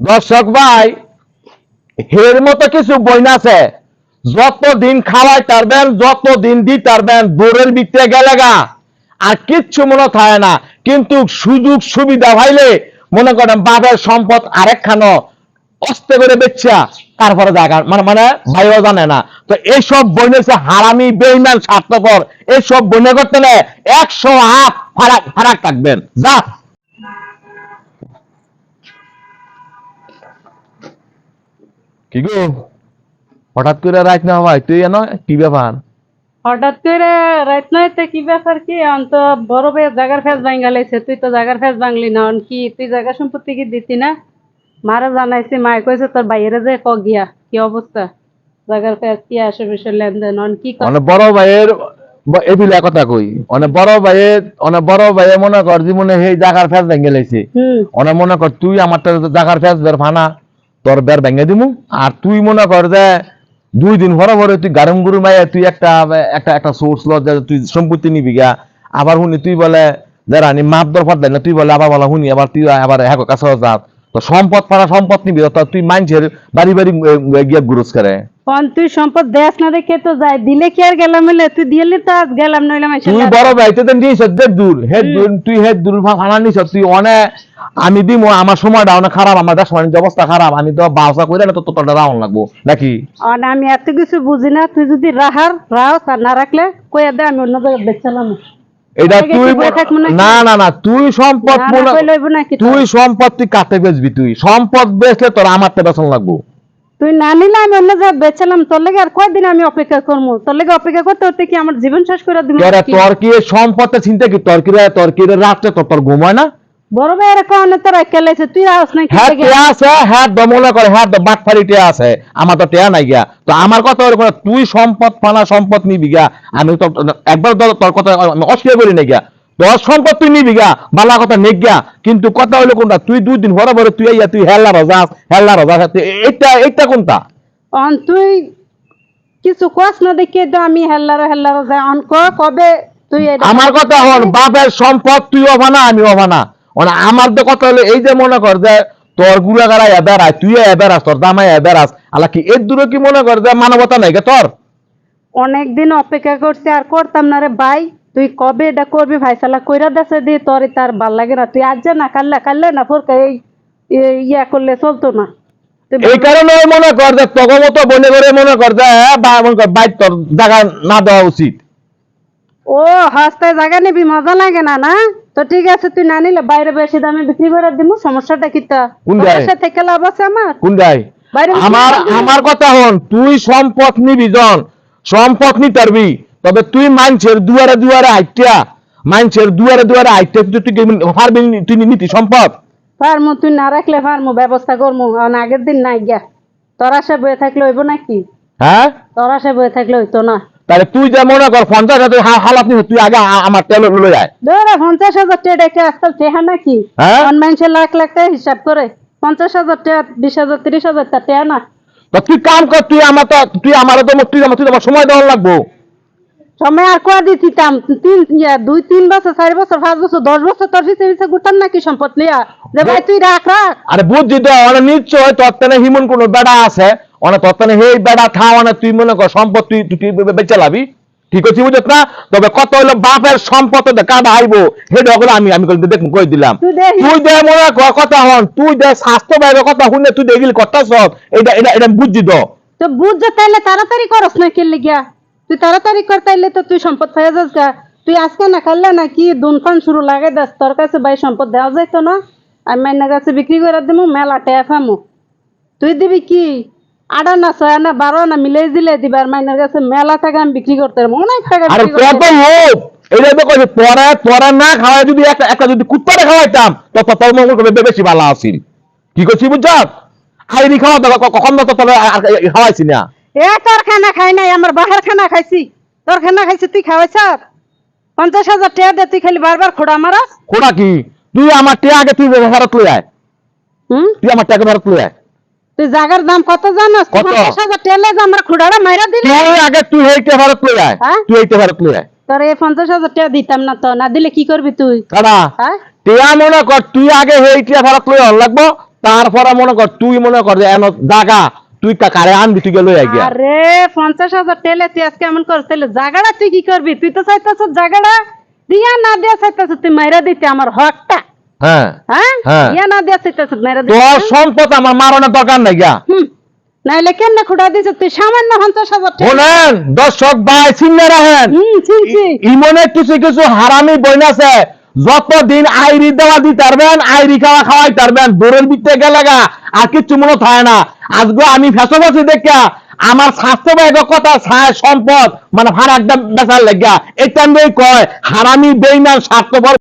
দর্শক ভাই, হের মতো কিছু বইন আছে। যতদিন খাওয়াই তারবেন, যতদিন দি তারবেন বোরের ভিতরে গেলে গা। আর কিচ্ছু মনে থাকে না। কিন্তু সুযোগ সুবিধা ভাইলে মনে করেন বাপের সম্পদ আরেকখানো অস্তে করে বেচ্ছা তারপরে জায়গা মানে মানে ভাইও জানে না। তো এইসব বইনে হচ্ছে হারামি বেইমান স্বার্থপর, এইসব বইনে করতে একশো হাত ফারাক ফারাক থাকবেন। যা কি গো? হঠাৎ করে রাত না ভাই তুই এনো কি ব্যাপার? হঠাৎ করে রাত নয়তে কি ব্যাপার কি? জাগার ফেস ভাঙ্গালাইছে তুই তো জাগার ফেস ভাঙলি না অন কি তুই জায়গা সম্পত্তি কি দিতি না? মারা জানাইছি মায়ে কইছে তোর বাইরে যে ক গিয়া কি অবস্থা? জাগার ফেস কি আসে বিষয় লেনদেন অন কি অনেক বড় ভাইয়ের এবিলা কথা কই। অনেক বড় ভাইয়ের অনেক বড় ভাইয়ে মনে কর জীবনে সেই জাগার ফেস ভেঙে লাইছে। অনেক মনে কর তুই আমার তো জাগার ফেস বের ফানা। তোর বের ভেঙে দিমু। আর তুই মনে কর যে দুই দিন ভরে ভরে তুই গারম গুরু মাইয়া তুই একটা একটা একটা সোর্স ল তুই সম্পত্তি নিবি গা। আবার শুনি তুই বলে, যে রানী মাপ দরফার দেয় না, তুই বলে, আবার বলা, শুনি, আবার তুই আবার হ্যাঁ কাছে যাত তো সম্পদ পাড়া সম্পদ নিবি তো তুই মানছের বাড়ি বাড়ি গিয়ে গুরুজ করে। অন তুই সম্পদ দেশ না দেখে তো যাই দিলে কি আর গেলাম হইলে? তুই দিলি তো আজ গেলাম নইলে মাইছে তুই বড় নিস দেড় দূর দূর তুই হেড দূর নিস তুই অনেক আমি দিমু আমার সময়টা অনেক খারাপ আমার দেশ বাণিজ্য অবস্থা খারাপ আমি তো বাসা করে না তো তোরটা রাউন লাগবো নাকি? অন আমি এত কিছু বুঝি না তুই যদি রাহার রাও আর না রাখলে কইয়া দে আমি অন্য জায়গায় বেচালাম এটা তুই? না না না তুই সম্পদ? তুই সম্পদ তুই কাতে বেচবি তুই? সম্পদ বেচলে তোর আমার তো বেচন লাগবো। তুই না নিলে আমি অন্য যা বেচলাম তোর লেগে আর কয়দিন আমি অপেক্ষা করব? তোর লেগে অপেক্ষা করতে হতে কি আমার জীবন শেষ করে দিব তোরা কি সম্পদটা চিন্তা কি? তোর কি তোর কি রাত্রে তোর তোর ঘুম হয় না? বড় ভাইয়ের কারণে তোর কেলাইছে তুই আস না হ্যাঁ? আছে হ্যাঁ করে হ্যাঁ বাটফারি টেয়া আছে আমার তো টেয়া নাই গিয়া। তো আমার কথা হলো তুই সম্পদ ফানা সম্পদ নিবি গিয়া আমি তো একবার তোর কথা আমি অস্বীকার করি না গিয়া। তোর সম্পদ তুই নিবি গা বালা কথা নেক গিয়া। কিন্তু কথা হলো কোনটা তুই দুই দিন পরে পরে তুই আইয়া তুই হেল্লা রজাস হেল্লা রজাস এইটা এইটা কোনটা? অন তুই কিছু কস না দেখে তো আমি হেল্লার হেল্লার যাই অন কবে তুই এটা- আমার কথা হল বাপের সম্পদ তুই অভানা আমি অভানা। মানে আমার তো কথা হলো এই যে মনে কর যে তোর গুড়াগাড়া এবেরাস তুই এবেরাস তোর দামাই এবেরাস আলা কি এর দূরে কি মনে কর যে মানবতা নাই গে তোর? অনেকদিন অপেক্ষা করছি আর করতাম না রে ভাই। তুই কবে এটা করবি ভাইসালা কইরা দেশে দিয়ে তোর তার ভালো লাগে না। তুই আজ যা না কাল্লা কাল্লে না ফোরকা এই ইয়া করলে চলতো না। এই কারণে মনে কর যে তগো মতো বনে করে মনে কর যে হ্যাঁ, বা মনে কর বাইক তোর জায়গা না দেওয়া উচিত। ও হাসতায় জায়গা নিবি মজা লাগে না না? তো ঠিক আছে তুই না নিলে বাইরে বেশি দামে বিক্রি করে দিব সমস্যাটা কি তা? থেকে লাভ আছে আমার? কোন আমার আমার কথা হন তুই সম্পদ নিবি জন। সম্পদ নি তবে তুই মানছের দুয়ারে দুয়ারে আইটিয়া মানছের দুয়ারে দুয়ারে আইটিয়া তুই তুই পারবি তুই নিতি সম্পদ। ফার্মু তুই না রাখলে ফার্মু ব্যবস্থা করমু। আগের দিন নাই গিয়া। তোর আশা বয়ে থাকলে হইব নাকি? হ্যাঁ? তোর আশা বয়ে থাকলে হইতো না। তাহলে তুই যে মনে কর পঞ্চাশ হাজার হালাত নিবি তুই আগে আমার তেল লয়ে যায় ধরে পঞ্চাশ হাজার টাকা ডেকে আজকাল টেহা নাকি? হ্যাঁ? মানুষে লাখ লাখ টাকা হিসাব করে। পঞ্চাশ হাজার টাকা বিশ হাজার তিরিশ হাজার টাকা টেহা না। তুই কাম কর তুই আমার তো তুই আমার তো তুই আমার তুই আমার সময় দেওয়ার লাগবো। সময় আর কোয়া দিতাম তিন দুই তিন বছর চার বছর পাঁচ বছর দশ বছর তোর পিছিয়ে পিছিয়ে ঘুরতাম নাকি সম্পদ লিয়া? যে ভাই তুই রাখ রাখ। আরে বুঝছি তো অনেক নিশ্চয় তত্ত্বানে হিমন কোন বেড়া আছে। অনেক তত্ত্বানে হেই বেড়া থাও অনেক তুই মনে কর সম্পদ তুই তুই বেচে লাবি। ঠিক আছে বুঝত না? তবে কত হলো বাপের সম্পদ কাটা আইবো? হেটা হলো আমি আমি দেখ কই দিলাম? তুই দে মনে কর কথা হন তুই দে স্বাস্থ্য বাইরের কথা শুনে তুই দেখলি কথা সব। এটা এটা এটা বুঝছি তো। তো বুঝ যে তাইলে তাড়াতাড়ি করস না কেলে গিয়া? তুই তাড়াতাড়ি কর তাইলে তো তুই সম্পদ পাইয়া যাস গা। তুই আজকে না কাললে না কি দুনফান শুরু লাগাই দাস? তোর কাছে ভাই সম্পদ দেওয়া যাইতো না? আমি মাইনা কাছে বিক্রি করে দিমু মেলা টেয়া ফামু তুই দিবি কি? আড়া না ছয় না বারো না মিলাই দিলে দিবে আর মাইনার কাছে মেলা টাকা আমি বিক্রি করতে পারব অনেক টাকা আরে করতে তো কইছে না খাওয়াই যদি একটা একটা যদি কুত্তারে খাওয়াইতাম তো তো তোর মঙ্গল করবে বেশি ভালো কি করছি বুঝছ খাইনি খাওয়া তো কখন তো তোর খাওয়াইছি না। এ তোর খানা খাই নাই আমার বাহার খানা খাইছি। তোর খানা খাইছি তুই খাওয়াইছ? পঞ্চাশ হাজার টাকা দে তুই খালি বারবার খোড়া মারাস। কোটা কি? তুই আমার টিয়া আগে তুই ফেরত লই আয়। হুম? তুই আমার টাকা ফেরত লই আয়। তুই জাগার দাম কত জানোস? পঞ্চাশ হাজার টাকা লেগে আমার খুড়ারা মাইরা দিলে। তুই আগে তুই লই আয়? হ্যাঁ? তুই লই আয়। তোর এই পঞ্চাশ হাজার টাকা দিতাম না তো না দিলে কি করবি তুই? কারা হ্যাঁ? টিয়া মনে কর তুই আগে এইটা ফেরত লই আন লাগবো তারপরে মনে কর তুই মনে কর এন জাগা তুই কা- কারে আনবি তুই গেলো গিয়া। আরে পঞ্চাশ হাজার টেলে তুই আজকে এমন করছ তাহলে জাগাড়া তুই কি করবি? তুই তো চাইতেছ জাগাড়া দিয়া না দিয়া চাইতেছ তুই মাইরা দিতে আমার হকটা। হ্যাঁ। হ্যাঁ? হ্যাঁ। না দিয়া চাইতেছ মাইরা দিতে তোর সম্পদ আমার মারণের দরকার নাই গিয়া হুম। নাইলে কেমনে খুঁড়া দিছ তুই? সামান্য পঞ্চাশ হাজার টাকা। শোনেন দর্শক ভাই চিনে রাখেন। হুম চিনছি। ইমনে কিছু কিছু হারামি বইন আছে। যতদিন আইরি দেওয়া দিতে পারবেন আইরি খাওয়া খাওয়াই পারবেন দূরের আর কিচ্ছু মনে থাকে না। আজকে আমি ফেসবাসী দেখা আমার স্বাস্থ্য কথা ছায় সম্পদ মানে ভাড়া একদম বেচার লেগা এটা কয় হারামি বেইমান স্বার্থপর